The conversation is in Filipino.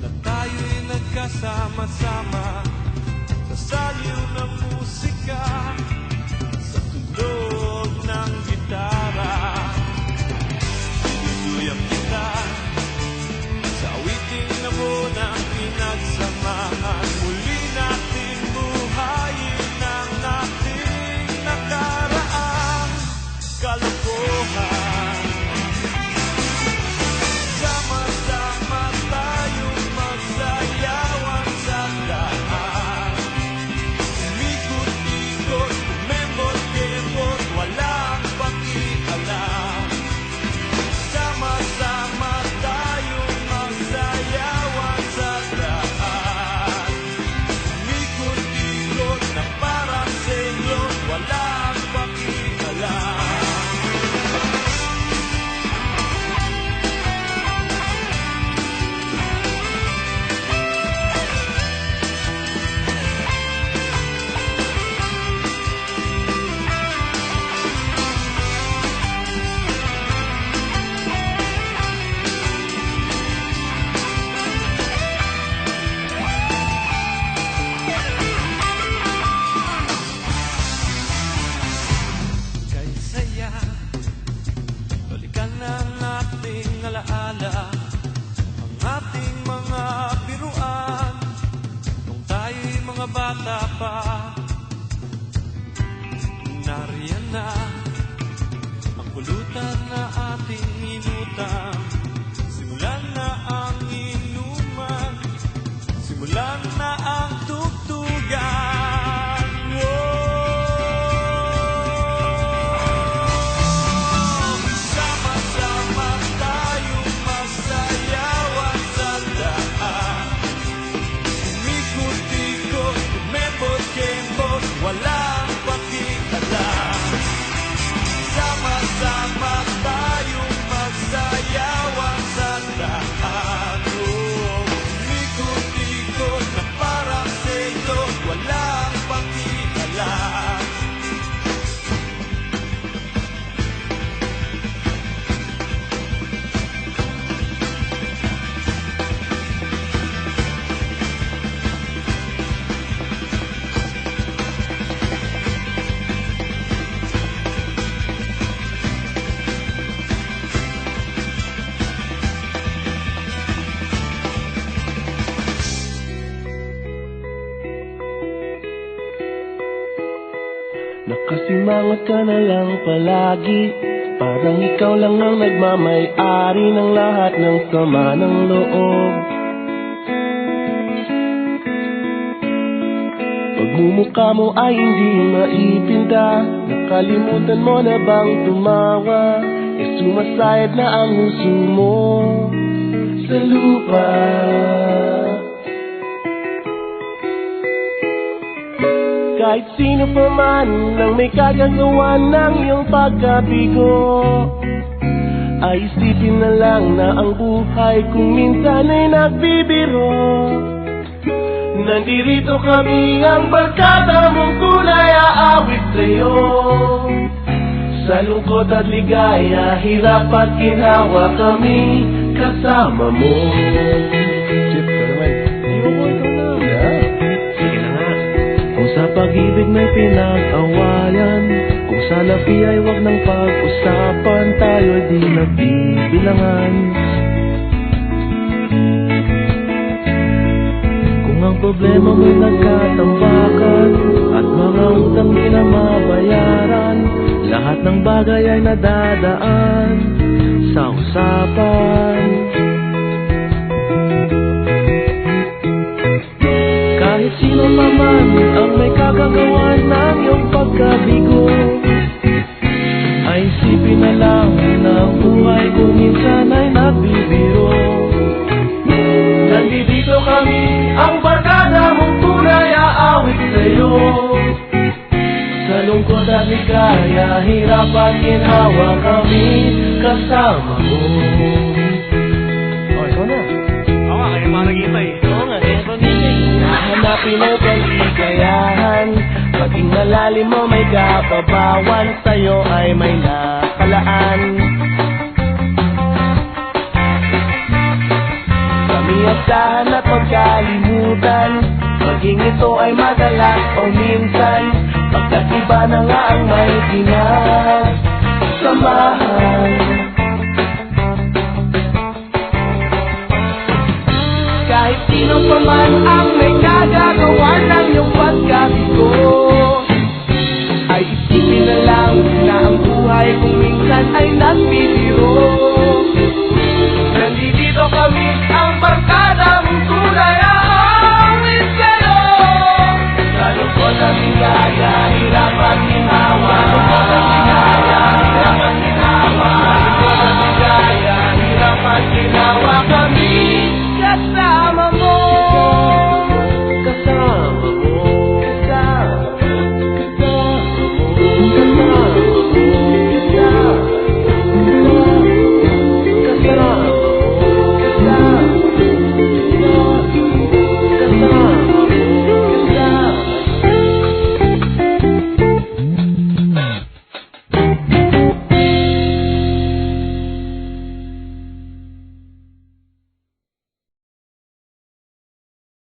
Na tayo'y nagkasama-sama. Sa saliw na musika Sa tulog mga bata pa. Nariyan na Ang pulutan na ating inutang Simulan na ang inuman Simulan na ang tugtugan Nakasimangot ka na lang palagi. Parang ikaw lang ang nagmamay-ari ng lahat ng sama ng loob. Pagmumukha mo ay hindi maipinta Nakalimutan mo na bang tumawa? E sumasayad na ang huso mo Sa lupa Kahit sino pa man ang may kagagawa ng iyong pagkabigo Ay isipin na lang na ang buhay kung minsan ay nagbibiro. Nandirito kami ang barkada mong tunay aawit sa'yo. Sa lungkot at ligaya, hirap at ginhawa kami kasama mo pag-ibig may pinag-awayan. Kung sa labi ay wag nang pag-usapan Tayo ay di nagbibilangan. Kung ang problema mo'y nagkatambakan At mga utang di na mabayaran Lahat ng bagay ay nadadaan Sa usapan at ligaya, hirap at ginhawa kami kasama mo. Oh, ikaw na. Oo nga, kaya mga nagkita eh. Oo nga, kaya pamilya Hahanapin mo kaligayahan Maging malalim mo may kapabawan Sa'yo ay may nakalaan. Kami Iniasahan at magkalimutan. Maging ito ay madalas o minsan Pagkat iba na nga ang may dinas Samahan